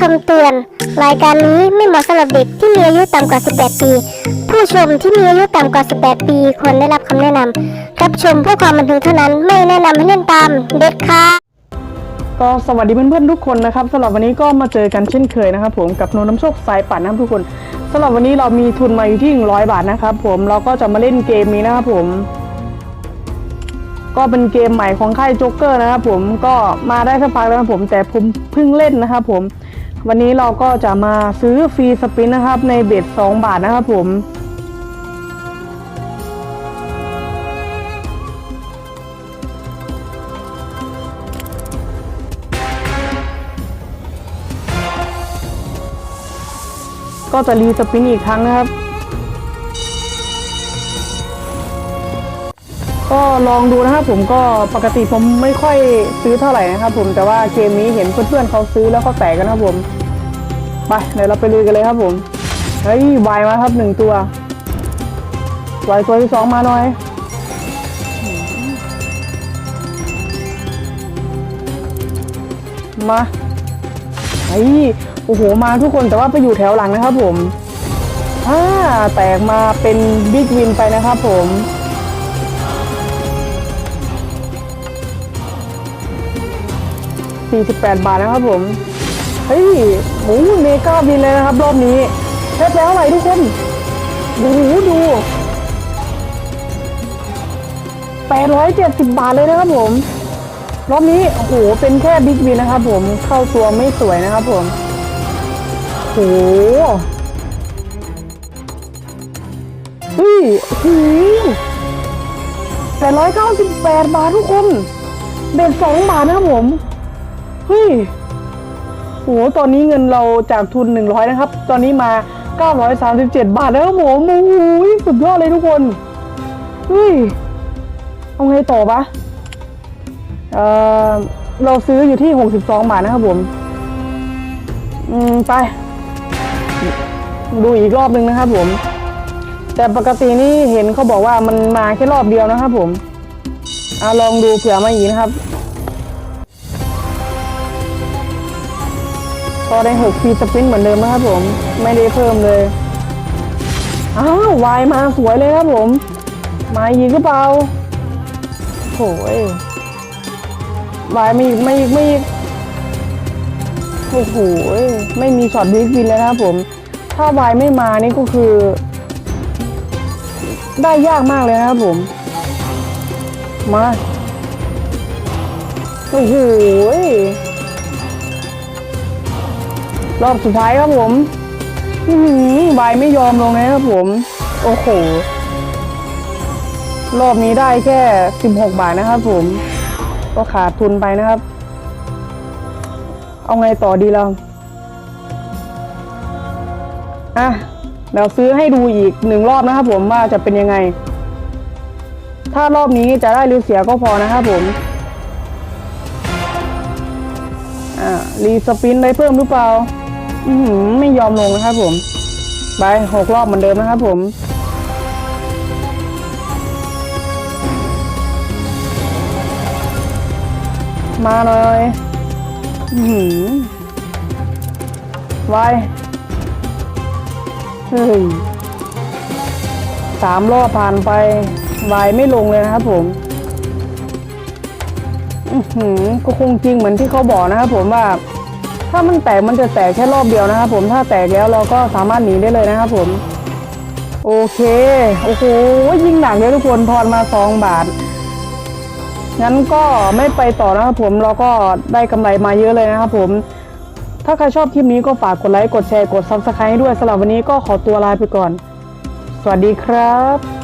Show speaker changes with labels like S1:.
S1: คำเตือน รายการนี้ไม่เหมาะสำหรับเด็กที่มีอายุต่ำกว่า 18 ปี ผู้ชมที่มีอายุต่ำกว่า 18 ปีควรได้รับคำแนะนำรับชมเพื่อความบันเทิงเท่านั้นไม่แนะนำให้เล่นตามเด็ดขาด
S2: ก็สวัสดีเพื่อนๆทุกคนนะครับสำหรับวันนี้ก็มาเจอกันเช่นเคยนะครับผมกับโนน้ำโชคสายปั่นนะครับทุกคนสำหรับวันนี้เรามีทุนมาอยู่ที่ 100 บาทนะครับผมเราก็จะมาเล่นเกมนี้นะครับผม ก็เป็นเกมใหม่ของค่ายโจ๊กเกอร์นะครับผมก็มาได้สักพักแล้วนะครับผมแต่ผมเพิ่งเล่นนะครับผม วันนี้เราก็จะมาซื้อฟรีสปินนะครับ ในเบ็ด2บาทนะครับผม ก็จะรีสปินอีกครั้งนะครับ ก็ลองดูนะครับผมก็ปกติผมไม่ค่อยซื้อเท่าไหร่นะครับผมแต่ว่าเกมนี้เห็นเพื่อนๆเขาซื้อแล้วเขาแตกกันนะครับผมไปเดี๋ยวเราไปลุยกันเลยครับผมเฮ้ยวายมาครับหนึ่งตัววายตัวที่สองมาหน่อยมาไอ้ยโอ้โหมาทุกคนแต่ว่าไปอยู่แถวหลังนะครับผมอ่าแตกมาเป็นบิ๊กวินไปนะครับผม 48 บาทนะครับผม เฮ้ยหมูเมกาบินเลยนะครับ รอบนี้เช็ดแล้วอะไรทุกคนดูดู870 บาทเลยนะครับผม รอบนี้โอ้โหเป็นแค่บิ๊กบินนะครับผมเข้าตัวไม่สวยนะครับผมโอ้โหเฮ้ยโอ้โห898 บาททุกคนเบ็ดสองบาทนะครับผม เฮ้ยโหตอนนี้เงินเราจากทุน 100 นะครับ ตอนนี้มา 937 บาทแล้วครับผมโอ้โหสุดยอดเลยทุกคนเฮ้ยเอาไงต่อปะเออเราซื้ออยู่ที่ 62 บาทนะครับผม อืม ไป ดูอีกรอบหนึ่งนะครับผม แต่ปกตินี่เห็นเขาบอกว่ามันมาแค่รอบเดียวนะครับผมเอาลองดูเผื่อมาอีกนะครับ ก็ได้6ฟีสปรินเหมือนเดิมนะครับผม ไม่ได้เพิ่มเลย อ้าววายมาสวยเลยครับผม มาอีกหรือเปล่าโอ้ยวายไม่ไม่ไม่โอ้โหไม่มีช็อตบิ๊กวินเลยนะครับผม ถ้าวายไม่มานี่ก็คือ ได้ยากมากเลยนะครับผม มา โอ้โห รอบสุดท้ายครับผมอื้อหือบายไม่ยอมลงเลยครับผม โอ้โห รอบนี้ได้แค่ 16 บาทนะครับผม ก็ขาดทุนไปนะครับ เอาไงต่อดีเราอะเดี๋ยวซื้อให้ดูอีกหนึ่งรอบนะครับผมว่าจะเป็นยังไง ถ้ารอบนี้จะได้หรือเสียก็พอนะครับผม อ่ารีสปินได้เพิ่มหรือเปล่า ไม่ยอมลงนะครับผม ไปหกรอบเหมือนเดิมนะครับผมมาหน่อยหือไวเฮ้ยสามรอบผ่านไปวายไม่ลงเลยนะครับผมอือหือก็คงจริงเหมือนที่เขาบอกนะครับผมว่า ถ้ามันแตกมันจะแตกแค่รอบเดียวนะครับผมถ้าแตกแล้วเราก็สามารถหนีได้เลยนะครับผมโอเคโอ้โหยิงหนักเลยทุกคนทอนมาสองบาทงั้นก็ไม่ไปต่อนะครับผมเราก็ได้กำไรมาเยอะเลยนะครับผมถ้าใครชอบคลิปนี้ก็ฝากกดไลค์กดแชร์กด subscribe ให้ด้วยสำหรับวันนี้ก็ขอตัวลาไปก่อน สวัสดีครับ